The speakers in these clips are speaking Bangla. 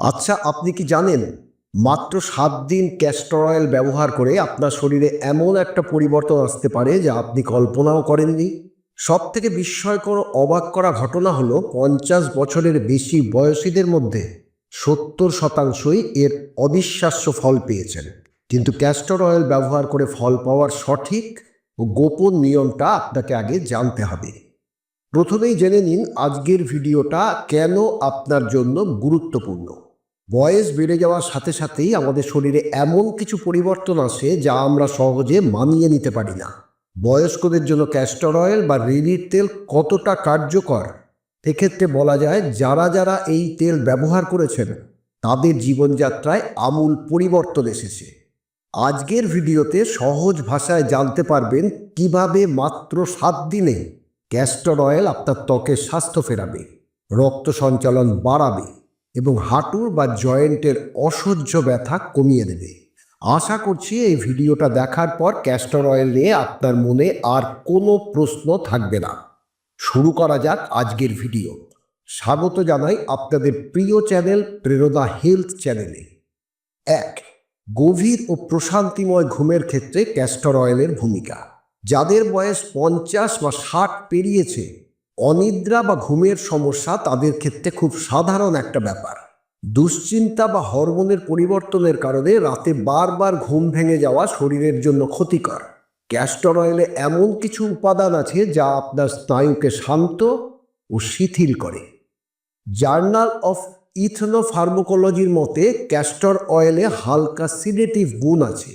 আচ্ছা আপনি কি জানেন, মাত্র সাত দিন ক্যাস্টর অয়েল ব্যবহার করে আপনার শরীরে এমন একটা পরিবর্তন আসতে পারে যা আপনি কল্পনাও করেননি? সব থেকে বিস্ময়কর অবাক করা ঘটনা হলো পঞ্চাশ বছরের বেশি বয়সীদের মধ্যে সত্তর শতাংশই এর অবিশ্বাস্য ফল পেয়েছেন। কিন্তু ক্যাস্টর অয়েল ব্যবহার করে ফল পাওয়ার সঠিক ও গোপন নিয়মটা আপনাকে আগে জানতে হবে। প্রথমেই জেনে নিন, আজকের ভিডিওটা কেন আপনার জন্য গুরুত্বপূর্ণ। বয়স বেড়ে যাওয়ার সাথে সাথেই আমাদের শরীরে এমন কিছু পরিবর্তন আসে যা আমরা সহজে মানিয়ে নিতে পারি না। বয়স্কদের জন্য ক্যাস্টর অয়েল বা রেডির তেল কতটা কার্যকর? এক্ষেত্রে বলা যায়, যারা যারা এই তেল ব্যবহার করেছেন, তাদের জীবনযাত্রায় আমূল পরিবর্তন এসেছে। আজকের ভিডিওতে সহজ ভাষায় জানতে পারবেন কীভাবে মাত্র সাত দিনে ক্যাস্টর অয়েল আপনার ত্বকের স্বাস্থ্য ফেরাবে, রক্ত সঞ্চালন বাড়াবে এবং হাঁটুর বা জয়েন্টের অসহ্য ব্যথা কমিয়ে দেবে। আশা করছি এই ভিডিওটা দেখার পর ক্যাস্টর অয়েল নিয়ে আপনার মনে আর কোনো প্রশ্ন থাকবে না। শুরু করা যাক আজকের ভিডিও। স্বাগত জানাই আপনাদের প্রিয় চ্যানেল প্রেরণা হেলথ চ্যানেলে। এক, গভীর ও প্রশান্তিময় ঘুমের ক্ষেত্রে ক্যাস্টর অয়েলের ভূমিকা। যাদের বয়স পঞ্চাশ বা ষাট পেরিয়েছে অনিদ্রা বা ঘুমের সমস্যা তাদের ক্ষেত্রে খুব সাধারণ একটা ব্যাপার। দুশ্চিন্তা বা হরমোনের পরিবর্তনের কারণে রাতে বারবার ঘুম ভেঙে যাওয়া শরীরের জন্য ক্ষতিকর। ক্যাস্টর অয়েলে এমন কিছু উপাদান আছে যা আপনার স্নায়ুকে শান্ত ও শিথিল করে। জার্নাল অফ ইথনোফার্মোকোলজির মতে ক্যাস্টর অয়েলে হালকা সিডেটিভ গুণ আছে,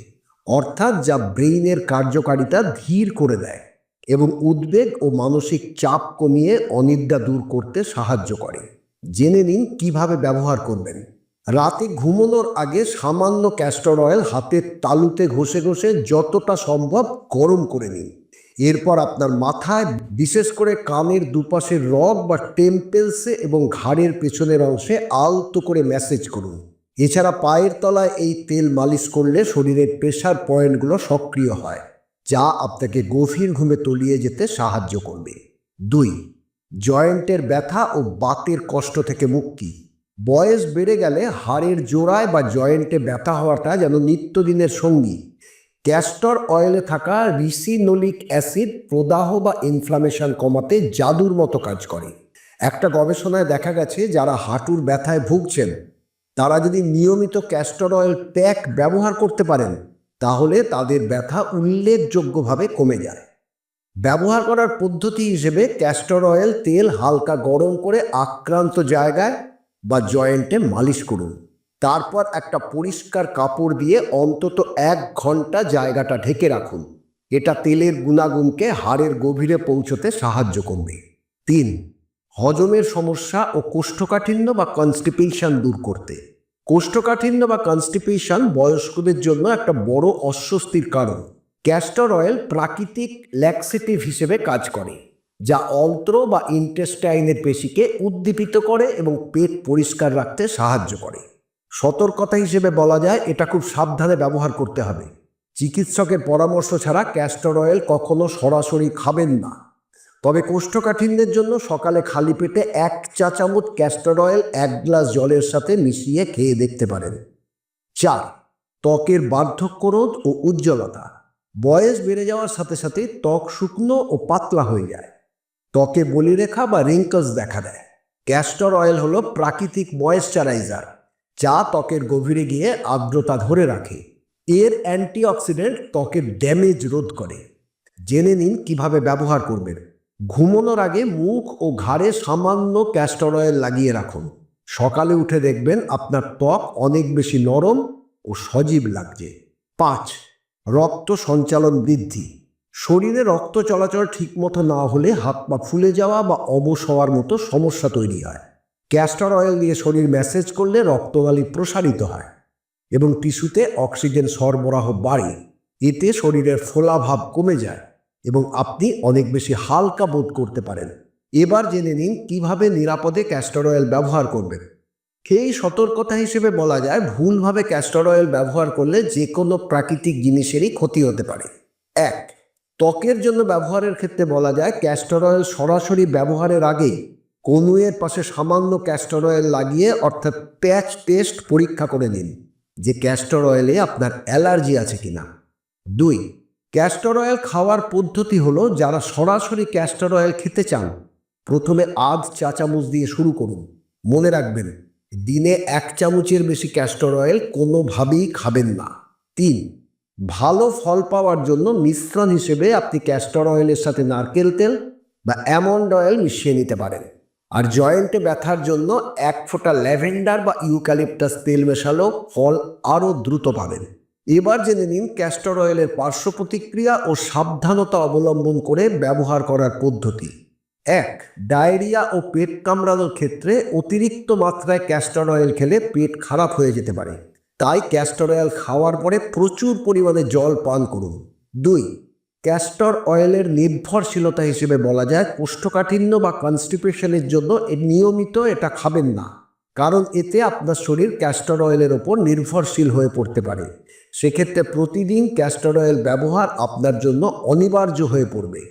অর্থাৎ যা ব্রেইনের কার্যকারিতা ধীর করে দেয়। এবং উদ্বেগ ও মানসিক চাপ কমিয়ে অনিদ্রা দূর করতে সাহায্য করে। জেনে নিন কীভাবে ব্যবহার করবেন। রাতে ঘুমানোর আগে সামান্য ক্যাস্টর অয়েল হাতের তালুতে ঘষে ঘষে যতটা সম্ভব গরম করে নিন। এরপর আপনার মাথায় বিশেষ করে কানের দুপাশের রগ বা টেম্পেলসে এবং ঘাড়ের পেছনের অংশে আলতো করে ম্যাসেজ করুন। এছাড়া পায়ের তলায় এই তেল মালিশ করলে শরীরের প্রেশার পয়েন্টগুলো সক্রিয় হয়। যা আপনাকে গভীর ঘুমে তলিয়ে যেতে সাহায্য করবে। দুই, জয়েন্টের ব্যথা ও বাতের কষ্ট থেকে মুক্তি। বয়স বেড়ে গেলে হাড়ের জোড়ায় বা জয়েন্টে ব্যথা হওয়াটা যেন নিত্যদিনের সঙ্গী। ক্যাস্টর অয়েলে থাকা রিসিনোলিক অ্যাসিড প্রদাহ বা ইনফ্লামেশন কমাতে জাদুর মতো কাজ করে। একটা গবেষণায় দেখা গেছে, যারা হাঁটুর ব্যথায় ভুগছেন, তারা যদি নিয়মিত ক্যাস্টর অয়েল প্যাক ব্যবহার করতে পারেন তাহলে তাদের ব্যথা উল্লেখযোগ্যভাবে কমে যায়। ব্যবহার করার পদ্ধতি হিসেবে ক্যাস্টর অয়েল তেল হালকা গরম করে আক্রান্ত জায়গায় বা জয়েন্টে মালিশ করুন। তারপর একটা পরিষ্কার কাপড় দিয়ে অন্তত এক ঘণ্টা জায়গাটা ঢেকে রাখুন। এটা তেলের গুণাগুণকে হাড়ের গভীরে পৌঁছতে সাহায্য করবে। তিন, হজমের সমস্যা ও কোষ্ঠকাঠিন্য বা কনস্টিপেশন দূর করতে। কোষ্ঠকাঠিন্য বা কনস্টিপেশন বয়স্কদের জন্য একটা বড় অস্বস্তির কারণ। ক্যাস্টর অয়েল প্রাকৃতিক ল্যাক্সেটিভ হিসেবে কাজ করে, যা অন্ত্র বা ইন্টেস্টাইনের পেশিকে উদ্দীপিত করে এবং পেট পরিষ্কার রাখতে সাহায্য করে। সতর্কতা হিসেবে বলা যায়, এটা খুব সাবধানে ব্যবহার করতে হবে। চিকিৎসকের পরামর্শ ছাড়া ক্যাস্টর অয়েল কখনো সরাসরি খাবেন না। তবে কোষ্ঠকাঠিন্যের জন্য সকালে খালি পেটে এক চা চামচ ক্যাস্টর অয়েল এক গ্লাস জলের সাথে মিশিয়ে খেয়ে দেখতে পারেন। চার, ত্বকের বার্ধক্য রোধ ও উজ্জ্বলতা। বয়স বেড়ে যাওয়ার সাথে সাথে ত্বক শুকনো ও পাতলা হয়ে যায়। ত্বকে বলিরেখা বা রিঙ্কলস দেখা দেয়। ক্যাস্টর অয়েল হলো প্রাকৃতিক ময়েশ্চারাইজার যা ত্বকের গভীরে গিয়ে আর্দ্রতা ধরে রাখে। এর অ্যান্টিঅক্সিডেন্ট ত্বকের ড্যামেজ রোধ করে। জেনে নিন কীভাবে ব্যবহার করবেন। ঘুমানোর আগে মুখ ও ঘাড়ে সামান্য ক্যাস্টর অয়েল লাগিয়ে রাখুন। সকালে উঠে দেখবেন আপনার ত্বক অনেক বেশি নরম ও সজীব লাগছে। পাঁচ, রক্ত সঞ্চালন বৃদ্ধি। শরীরে রক্ত চলাচল ঠিকমতো না হলে হাত পা ফুলে যাওয়া বা অবশ হওয়ার মতো সমস্যা তৈরি হয়। ক্যাস্টর অয়েল দিয়ে শরীর ম্যাসেজ করলে রক্তনালী প্রসারিত হয় এবং টিস্যুতে অক্সিজেন সরবরাহ বাড়ে। এতে শরীরের ফোলাভাব কমে যায়। এবং আপনি অনেক বেশি হালকা বোধ করতে পারেন। এবার জেনে নিন কীভাবে নিরাপদে ক্যাস্টর অয়েল ব্যবহার করবেন। সেই সতর্কতা হিসেবে বলা যায় ভুলভাবে ক্যাস্টর অয়েল ব্যবহার করলে যে কোনো প্রাকৃতিক জিনিসেরই ক্ষতি হতে পারে। এক, ত্বকের জন্য ব্যবহারের ক্ষেত্রে বলা যায় ক্যাস্টর অয়েল সরাসরি ব্যবহারের আগে কনুয়ের পাশে সামান্য ক্যাস্টর অয়েল লাগিয়ে অর্থাৎ প্যাচ টেস্ট পরীক্ষা করে নিন যে ক্যাস্টর অয়েলে আপনার অ্যালার্জি আছে কিনা। দুই ক্যাস্টর অয়েল খাওয়ার পদ্ধতি হলো যারা সরাসরি ক্যাস্টর অয়েল খেতে চান, প্রথমে আধ চা চামচ দিয়ে শুরু করুন। মনে রাখবেন, দিনে এক চামচের বেশি ক্যাস্টর অয়েল কোনোভাবেই খাবেন না। তিন, ভালো ফল পাওয়ার জন্য মিশ্রণ হিসেবে আপনি ক্যাস্টর অয়েলের সাথে নারকেল তেল বা অ্যামন্ড অয়েল মিশিয়ে নিতে পারেন। আর জয়েন্টে ব্যথার জন্য এক ফোঁটা ল্যাভেন্ডার বা ইউক্যালিপটাস তেল মেশালেও ফল আরও দ্রুত পাবেন। এবার জেনে নিন ক্যাস্টর অয়েলের পার্শ্ব প্রতিক্রিয়া ও সাবধানতা অবলম্বন করে ব্যবহার করার পদ্ধতি। এক, ডায়রিয়া ও পেট কামড়ানোর ক্ষেত্রে অতিরিক্ত মাত্রায় ক্যাস্টর অয়েল খেলে পেট খারাপ হয়ে যেতে পারে। তাই ক্যাস্টর অয়েল খাওয়ার পরে প্রচুর পরিমাণে জল পান করুন। দুই ক্যাস্টর অয়েলের নির্ভরশীলতা হিসেবে বলা যায় কোষ্ঠকাঠিন্য বা কনস্টিপেশনের জন্য নিয়মিত এটা খাবেন না। কারণ এতে আপনার শরীর ক্যাস্টর অয়েলের ওপর নির্ভরশীল হয়ে পড়তে পারে। সেক্ষেত্রে প্রতিদিন ক্যাস্টর অয়েল ব্যবহার আপনার জন্য অনিবার্য হয়ে পড়বে।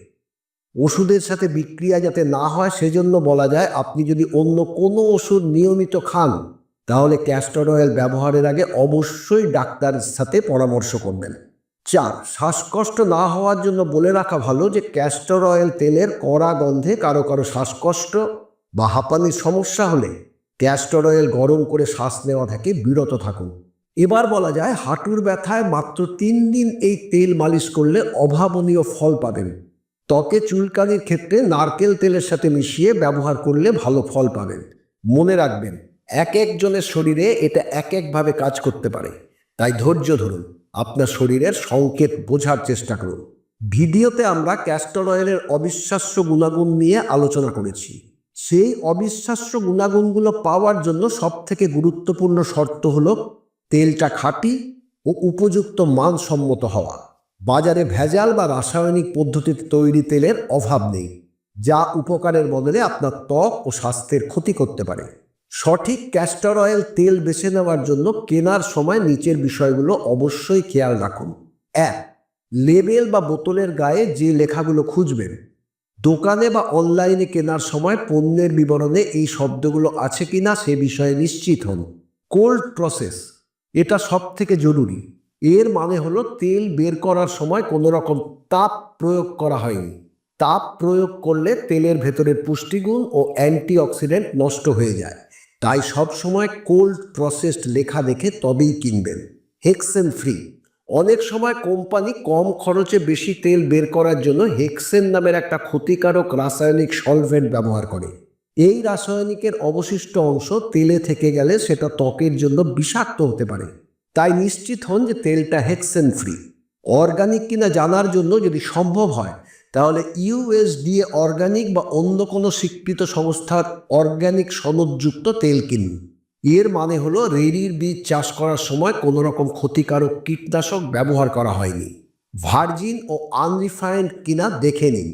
ওষুধের সাথে বিক্রিয়া যাতে না হয় সেজন্য বলা যায়, আপনি যদি অন্য কোনো ওষুধ নিয়মিত খান, তাহলে ক্যাস্টর অয়েল ব্যবহারের আগে অবশ্যই ডাক্তারের সাথে পরামর্শ করবেন। চার, শ্বাসকষ্ট না হওয়ার জন্য বলে রাখা ভালো যে ক্যাস্টর অয়েল তেলের কড়া গন্ধে কারও কারও শ্বাসকষ্ট বা হাঁপানির সমস্যা হলে ক্যাস্টর অয়েল গরম করে শ্বাস নেওয়া থেকে বিরত থাকুন। এবার বলা যায় হাঁটুর ব্যথায় মাত্র তিন দিন এই তেল মালিশ করলে অভাবনীয় ফল পাবেন। ত্বকে চুলকানির ক্ষেত্রে নারকেল তেলের সাথে মিশিয়ে ব্যবহার করলে ভালো ফল পাবেন। মনে রাখবেন, এক একজনের শরীরে এটা এক একভাবে কাজ করতে পারে। তাই ধৈর্য ধরুন, আপনার শরীরের সংকেত বোঝার চেষ্টা করুন। ভিডিওতে আমরা ক্যাস্টর অয়েলের অবিশ্বাস্য গুণাগুণ নিয়ে আলোচনা করেছি। সেই অবিশ্বাস্য গুণাগুণগুলো পাওয়ার জন্য সবথেকে গুরুত্বপূর্ণ শর্ত হলো তেলটা খাঁটি ও উপযুক্ত মানসম্মত হওয়া। বাজারে ভেজাল বা রাসায়নিক পদ্ধতিতে তৈরি তেলের অভাব নেই, যা উপকারের বদলে আপনার ত্বক ও স্বাস্থ্যের ক্ষতি করতে পারে। সঠিক ক্যাস্টর অয়েল তেল বেছে নেওয়ার জন্য কেনার সময় নিচের বিষয়গুলো অবশ্যই খেয়াল রাখুন। এক লেবেল বা বোতলের গায়ে যে লেখাগুলো খুঁজবেন। দোকানে বা অনলাইনে কেনার সময় পণ্যের বিবরণে এই শব্দগুলো আছে কি না সে বিষয়ে নিশ্চিত হন। কোল্ড প্রসেস, এটা সব থেকে জরুরি। এর মানে হলো তেল বের করার সময় কোনো রকম তাপ প্রয়োগ করা হয়নি। তাপ প্রয়োগ করলে তেলের ভেতরের পুষ্টিগুণ ও অ্যান্টিঅক্সিডেন্ট নষ্ট হয়ে যায়। তাই সব সময় কোল্ড প্রসেসড লেখা দেখে তবেই কিনবেন। Hexane free. অনেক সময় কোম্পানি কম খরচে বেশি তেল বের করার জন্য হেক্সেন নামের একটা ক্ষতিকারক রাসায়নিক সলভেন্ট ব্যবহার করে। এই রাসায়নিকের অবশিষ্ট অংশ তেলে থেকে গেলে সেটা ত্বকের জন্য বিষাক্ত হতে পারে। তাই নিশ্চিত হন যে তেলটা হেক্সেন ফ্রি অর্গানিক কিনা জানার জন্য যদি সম্ভব হয়, তাহলে ইউএসডিএ অর্গানিক বা অন্য কোনো স্বীকৃত সংস্থার অর্গানিক সনদযুক্ত তেল কিনুন। এর মানে হলো রেড়ির বীজ চাষ করার সময় কোনো রকম ক্ষতিকারক কীটনাশক ব্যবহার করা হয়নি। ভার্জিন ও আনরিফাইন্ড কিনা দেখে নিন।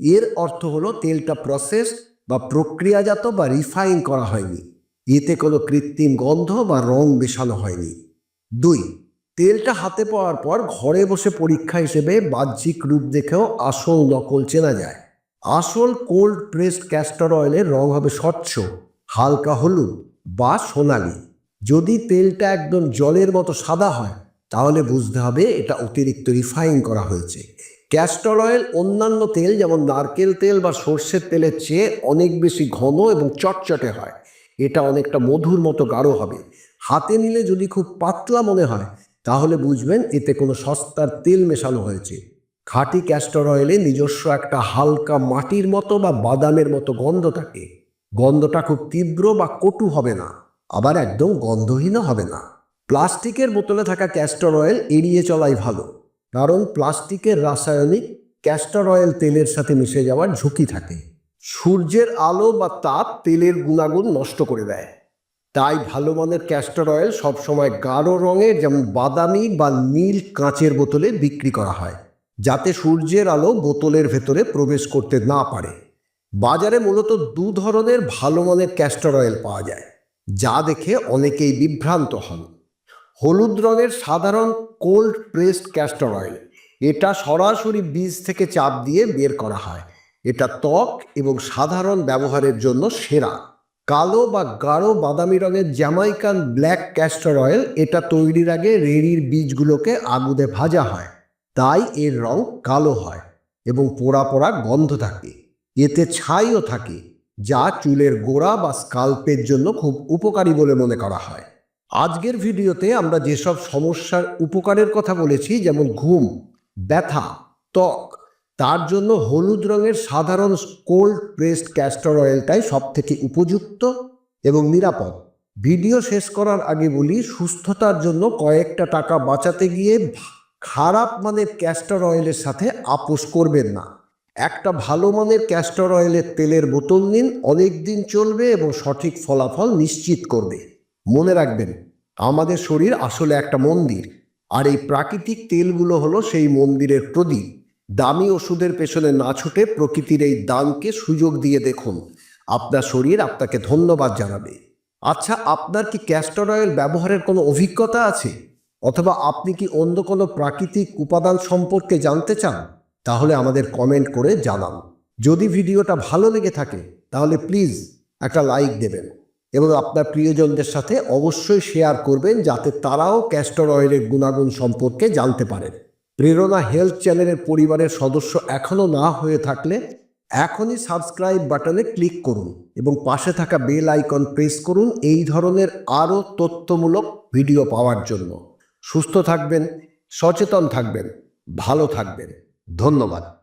এর অর্থ হলো তেলটা প্রসেস বা প্রক্রিয়াজাত বা রিফাইন করা হয়নি। এতে কোনো কৃত্রিম গন্ধ বা রং মেশানো হয়নি। দুই, তেলটা হাতে পাওয়ার পর ঘরে বসে পরীক্ষা হিসেবে বাহ্যিক রূপ দেখেও আসল নকল চেনা যায়। আসল কোল্ড প্রেসড ক্যাস্টর অয়েলের রং হবে স্বচ্ছ, হালকা হলুদ বা সোনালি। যদি তেলটা একদম জলের মতো সাদা হয়, তাহলে বুঝতে হবে এটা অতিরিক্ত রিফাইন করা হয়েছে। ক্যাস্টর অয়েল অন্যান্য তেল, যেমন নারকেল তেল বা সর্ষের তেলের চেয়ে অনেক বেশি ঘন এবং চটচটে হয়। এটা অনেকটা মধুর মতো গাঢ় হবে। হাতে নিলে যদি খুব পাতলা মনে হয়, তাহলে বুঝবেন এতে কোনো সস্তার তেল মেশানো হয়েছে। খাঁটি ক্যাস্টর অয়েলে নিজস্ব একটা হালকা মাটির মতো বা বাদামের মতো গন্ধ থাকে। গন্ধটা খুব তীব্র বা কটু হবে না, আবার একদম গন্ধহীনও হবে না। প্লাস্টিকের বোতলে থাকা ক্যাস্টর অয়েল এড়িয়ে চলাই ভালো, কারণ প্লাস্টিকের রাসায়নিক ক্যাস্টর অয়েল তেলের সাথে মিশে যাওয়ার ঝুঁকি থাকে। সূর্যের আলো বা তাপ তেলের গুণাগুণ নষ্ট করে দেয়। তাই ভালো মানের ক্যাস্টর অয়েল সবসময় গাঢ় রঙের, যেমন বাদামি বা নীল কাঁচের বোতলে বিক্রি করা হয়, যাতে সূর্যের আলো বোতলের ভেতরে প্রবেশ করতে না পারে। বাজারে মূলত দু ধরনের ভালো মানের ক্যাস্টর অয়েল পাওয়া যায়, যা দেখে অনেকেই বিভ্রান্ত হন। হলুদ রঙের সাধারণ কোল্ড প্রেসড ক্যাস্টর অয়েল এটা সরাসরি বীজ থেকে চাপ দিয়ে বের করা হয়। এটা ত্বক এবং সাধারণ ব্যবহারের জন্য সেরা। কালো বা গাঢ় বাদামি রঙের জ্যামাইকান ব্ল্যাক ক্যাস্টর অয়েল এটা তৈরির আগে রেড়ির বীজগুলোকে আগুদে ভাজা হয়, তাই এর রং কালো হয় এবং পোড়া পোড়া গন্ধ থাকে। এতে ছাইও থাকে, যা চুলের গোড়া বা স্কাল্পের জন্য খুব উপকারী বলে মনে করা হয়। আজকের ভিডিওতে আমরা যেসব সমস্যার উপকারের কথা বলেছি, যেমন ঘুম, ব্যথা, ত্বক, তার জন্য হলুদ রঙের সাধারণ কোল্ড প্রেসড ক্যাস্টর অয়েলটাই সব থেকে উপযুক্ত এবং নিরাপদ। ভিডিও শেষ করার আগে বলি, সুস্থতার জন্য কয়েকটা টাকা বাঁচাতে গিয়ে খারাপ মানের ক্যাস্টর অয়েলের সাথে আপোষ করবেন না। একটা ভালো মানের ক্যাস্টর অয়েলের তেলের বোতল নিন, অনেক দিন চলবে এবং সঠিক ফলাফল নিশ্চিত করবে। মনে রাখবেন, আমাদের শরীর আসলে একটা মন্দির, আর এই প্রাকৃতিক তেলগুলো হলো সেই মন্দিরের প্রদীপ। দামি ওষুধের পেছনে না ছুটে প্রকৃতির এই দানকে সুযোগ দিয়ে দেখুন। আপনার শরীর আপনাকে ধন্যবাদ জানাবে। আচ্ছা আপনার কি ক্যাস্টর অয়েল ব্যবহারের কোনো অভিজ্ঞতা আছে? অথবা আপনি কি অন্য কোনো প্রাকৃতিক উপাদান সম্পর্কে জানতে চান? তাহলে আমাদের কমেন্ট করে জানান। যদি ভিডিওটা ভালো লেগে থাকে, তাহলে প্লিজ একটা লাইক দেবেন এবং আপনার প্রিয়জনদের সাথে অবশ্যই শেয়ার করবেন যাতে তারাও ক্যাস্টর অয়েলের গুণাগুণ সম্পর্কে জানতে পারেন। প্রেরণা হেলথ চ্যানেলের পরিবারের সদস্য এখনও না হয়ে থাকলে এখনই সাবস্ক্রাইব বাটনে ক্লিক করুন এবং পাশে থাকা বেল আইকন প্রেস করুন এই ধরনের আরও তথ্যমূলক ভিডিও পাওয়ার জন্য। সুস্থ থাকবেন, সচেতন থাকবেন, ভালো থাকবেন। ধন্যবাদ